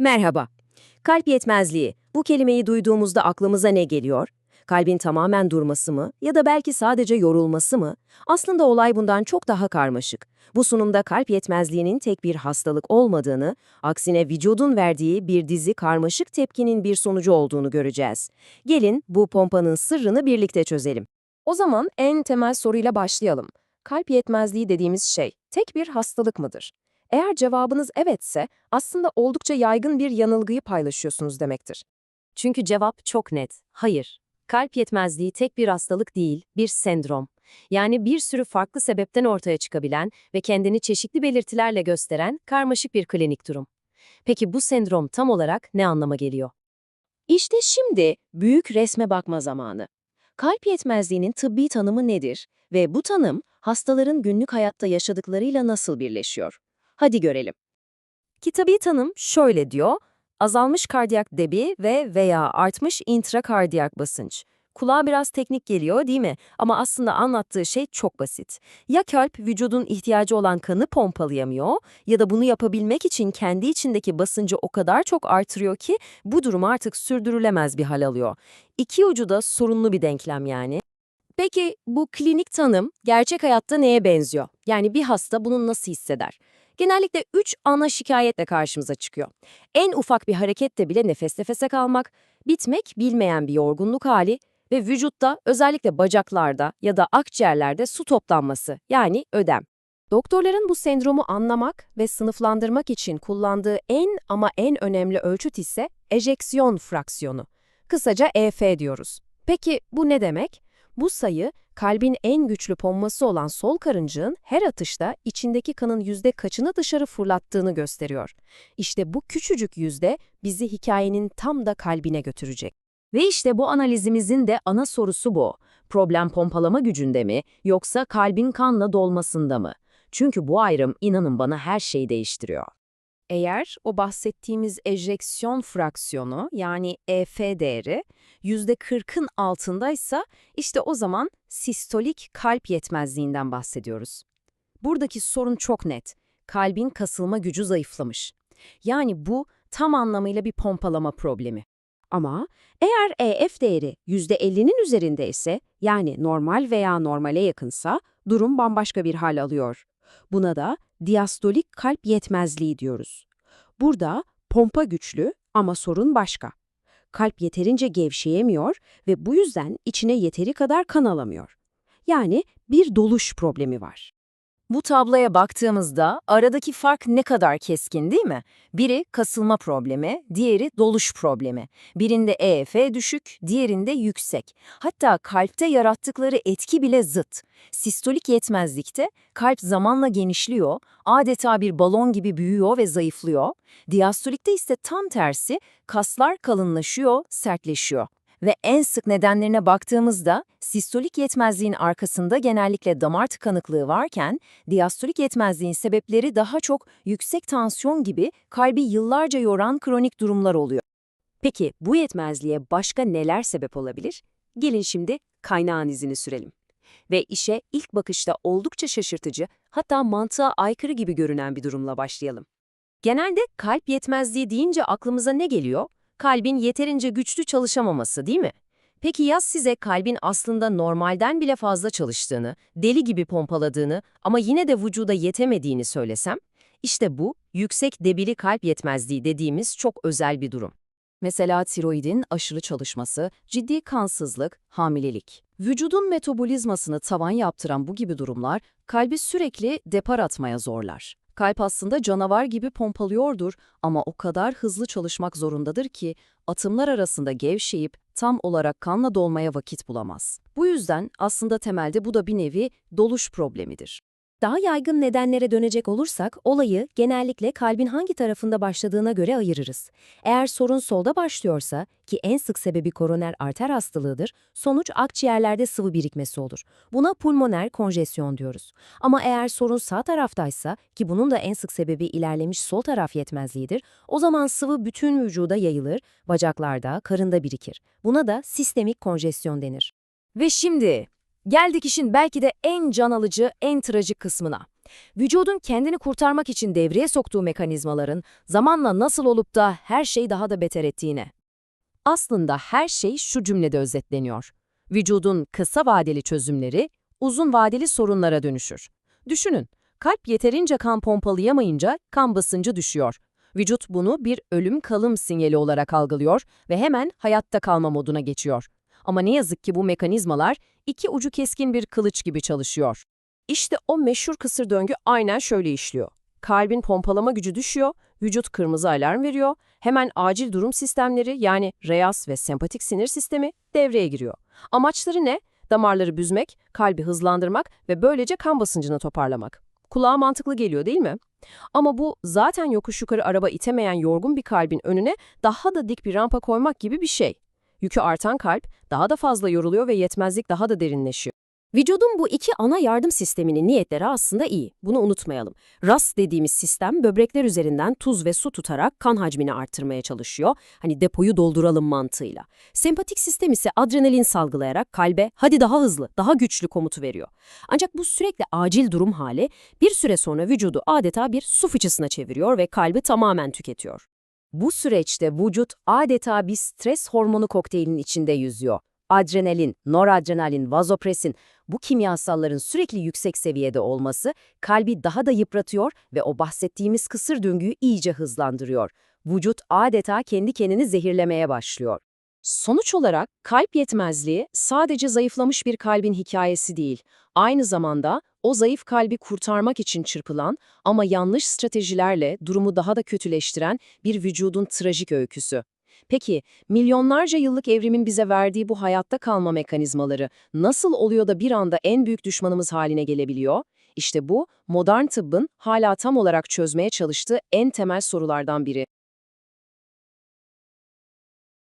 Merhaba. Kalp yetmezliği. Bu kelimeyi duyduğumuzda aklımıza ne geliyor? Kalbin tamamen durması mı ya da belki sadece yorulması mı? Aslında olay bundan çok daha karmaşık. Bu sunumda kalp yetmezliğinin tek bir hastalık olmadığını, aksine vücudun verdiği bir dizi karmaşık tepkinin bir sonucu olduğunu göreceğiz. Gelin bu pompanın sırrını birlikte çözelim. O zaman en temel soruyla başlayalım. Kalp yetmezliği dediğimiz şey tek bir hastalık mıdır? Eğer cevabınız evetse, aslında oldukça yaygın bir yanılgıyı paylaşıyorsunuz demektir. Çünkü cevap çok net. Hayır. Kalp yetmezliği tek bir hastalık değil, bir sendrom. Yani bir sürü farklı sebepten ortaya çıkabilen ve kendini çeşitli belirtilerle gösteren karmaşık bir klinik durum. Peki bu sendrom tam olarak ne anlama geliyor? İşte şimdi büyük resme bakma zamanı. Kalp yetmezliğinin tıbbi tanımı nedir ve bu tanım hastaların günlük hayatta yaşadıklarıyla nasıl birleşiyor? Hadi görelim. Kitabi tanım şöyle diyor, azalmış kardiyak debi ve veya artmış intrakardiyak basınç. Kulağa biraz teknik geliyor değil mi? Ama aslında anlattığı şey çok basit. Ya kalp vücudun ihtiyacı olan kanı pompalayamıyor ya da bunu yapabilmek için kendi içindeki basıncı o kadar çok artırıyor ki bu durum artık sürdürülemez bir hal alıyor. İki ucu da sorunlu bir denklem yani. Peki bu klinik tanım gerçek hayatta neye benziyor? Yani bir hasta bunu nasıl hisseder? Genellikle üç ana şikayetle karşımıza çıkıyor. En ufak bir harekette bile nefes nefese kalmak, bitmek bilmeyen bir yorgunluk hali ve vücutta özellikle bacaklarda ya da akciğerlerde su toplanması yani ödem. Doktorların bu sendromu anlamak ve sınıflandırmak için kullandığı en ama en önemli ölçüt ise ejeksiyon fraksiyonu. Kısaca EF diyoruz. Peki bu ne demek? Bu sayı, kalbin en güçlü pomması olan sol karıncığın her atışta içindeki kanın yüzde kaçını dışarı fırlattığını gösteriyor. İşte bu küçücük yüzde bizi hikayenin tam da kalbine götürecek. Ve işte bu analizimizin de ana sorusu bu. Problem pompalama gücünde mi yoksa kalbin kanla dolmasında mı? Çünkü bu ayrım inanın bana her şeyi değiştiriyor. Eğer o bahsettiğimiz ejeksiyon fraksiyonu yani EF değeri %40'ın altındaysa işte o zaman sistolik kalp yetmezliğinden bahsediyoruz. Buradaki sorun çok net. Kalbin kasılma gücü zayıflamış. Yani bu tam anlamıyla bir pompalama problemi. Ama eğer EF değeri %50'nin üzerindeyse yani normal veya normale yakınsa durum bambaşka bir hal alıyor. Buna da diastolik kalp yetmezliği diyoruz. Burada pompa güçlü ama sorun başka. Kalp yeterince gevşeyemiyor ve bu yüzden içine yeteri kadar kan alamıyor. Yani bir doluş problemi var. Bu tabloya baktığımızda aradaki fark ne kadar keskin değil mi? Biri kasılma problemi, diğeri doluş problemi. Birinde EF düşük, diğerinde yüksek. Hatta kalpte yarattıkları etki bile zıt. Sistolik yetmezlikte kalp zamanla genişliyor, adeta bir balon gibi büyüyor ve zayıflıyor. Diastolikte ise tam tersi, kaslar kalınlaşıyor, sertleşiyor. Ve en sık nedenlerine baktığımızda sistolik yetmezliğin arkasında genellikle damar tıkanıklığı varken diastolik yetmezliğin sebepleri daha çok yüksek tansiyon gibi kalbi yıllarca yoran kronik durumlar oluyor. Peki bu yetmezliğe başka neler sebep olabilir? Gelin şimdi kaynağın izini sürelim. Ve işe ilk bakışta oldukça şaşırtıcı, hatta mantığa aykırı gibi görünen bir durumla başlayalım. Genelde kalp yetmezliği deyince aklımıza ne geliyor? Kalbin yeterince güçlü çalışamaması değil mi? Peki ya size kalbin aslında normalden bile fazla çalıştığını, deli gibi pompaladığını ama yine de vücuda yetemediğini söylesem? İşte bu, yüksek debili kalp yetmezliği dediğimiz çok özel bir durum. Mesela tiroidin aşırı çalışması, ciddi kansızlık, hamilelik. Vücudun metabolizmasını tavan yaptıran bu gibi durumlar kalbi sürekli depar atmaya zorlar. Kalp aslında canavar gibi pompalıyordur ama o kadar hızlı çalışmak zorundadır ki atımlar arasında gevşeyip tam olarak kanla dolmaya vakit bulamaz. Bu yüzden aslında temelde bu da bir nevi doluş problemidir. Daha yaygın nedenlere dönecek olursak olayı genellikle kalbin hangi tarafında başladığına göre ayırırız. Eğer sorun solda başlıyorsa ki en sık sebebi koroner arter hastalığıdır, sonuç akciğerlerde sıvı birikmesi olur. Buna pulmoner konjesyon diyoruz. Ama eğer sorun sağ taraftaysa ki bunun da en sık sebebi ilerlemiş sol taraf yetmezliğidir, o zaman sıvı bütün vücuda yayılır, bacaklarda, karında birikir. Buna da sistemik konjesyon denir. Ve şimdi Geldik işin belki de en can alıcı, en trajik kısmına. Vücudun kendini kurtarmak için devreye soktuğu mekanizmaların zamanla nasıl olup da her şeyi daha da beter ettiğine. Aslında her şey şu cümlede özetleniyor. Vücudun kısa vadeli çözümleri uzun vadeli sorunlara dönüşür. Düşünün, kalp yeterince kan pompalayamayınca kan basıncı düşüyor. Vücut bunu bir ölüm kalım sinyali olarak algılıyor ve hemen hayatta kalma moduna geçiyor. Ama ne yazık ki bu mekanizmalar iki ucu keskin bir kılıç gibi çalışıyor. İşte o meşhur kısır döngü aynen şöyle işliyor. Kalbin pompalama gücü düşüyor, vücut kırmızı alarm veriyor, hemen acil durum sistemleri yani reyas ve sempatik sinir sistemi devreye giriyor. Amaçları ne? Damarları büzmek, kalbi hızlandırmak ve böylece kan basıncını toparlamak. Kulağa mantıklı geliyor değil mi? Ama bu zaten yokuş yukarı araba itemeyen yorgun bir kalbin önüne daha da dik bir rampa koymak gibi bir şey. Yükü artan kalp daha da fazla yoruluyor ve yetmezlik daha da derinleşiyor. Vücudun bu iki ana yardım sisteminin niyetleri aslında iyi. Bunu unutmayalım. RAS dediğimiz sistem böbrekler üzerinden tuz ve su tutarak kan hacmini arttırmaya çalışıyor. Hani depoyu dolduralım mantığıyla. Sempatik sistem ise adrenalin salgılayarak kalbe hadi daha hızlı, daha güçlü komutu veriyor. Ancak bu sürekli acil durum hali bir süre sonra vücudu adeta bir su fıçısına çeviriyor ve kalbi tamamen tüketiyor. Bu süreçte vücut adeta bir stres hormonu kokteylinin içinde yüzüyor. Adrenalin, noradrenalin, vazopresin bu kimyasalların sürekli yüksek seviyede olması kalbi daha da yıpratıyor ve o bahsettiğimiz kısır döngüyü iyice hızlandırıyor. Vücut adeta kendi kendini zehirlemeye başlıyor. Sonuç olarak kalp yetmezliği sadece zayıflamış bir kalbin hikayesi değil. Aynı zamanda o zayıf kalbi kurtarmak için çırpılan ama yanlış stratejilerle durumu daha da kötüleştiren bir vücudun trajik öyküsü. Peki, milyonlarca yıllık evrimin bize verdiği bu hayatta kalma mekanizmaları nasıl oluyor da bir anda en büyük düşmanımız haline gelebiliyor? İşte bu, modern tıbbın hala tam olarak çözmeye çalıştığı en temel sorulardan biri.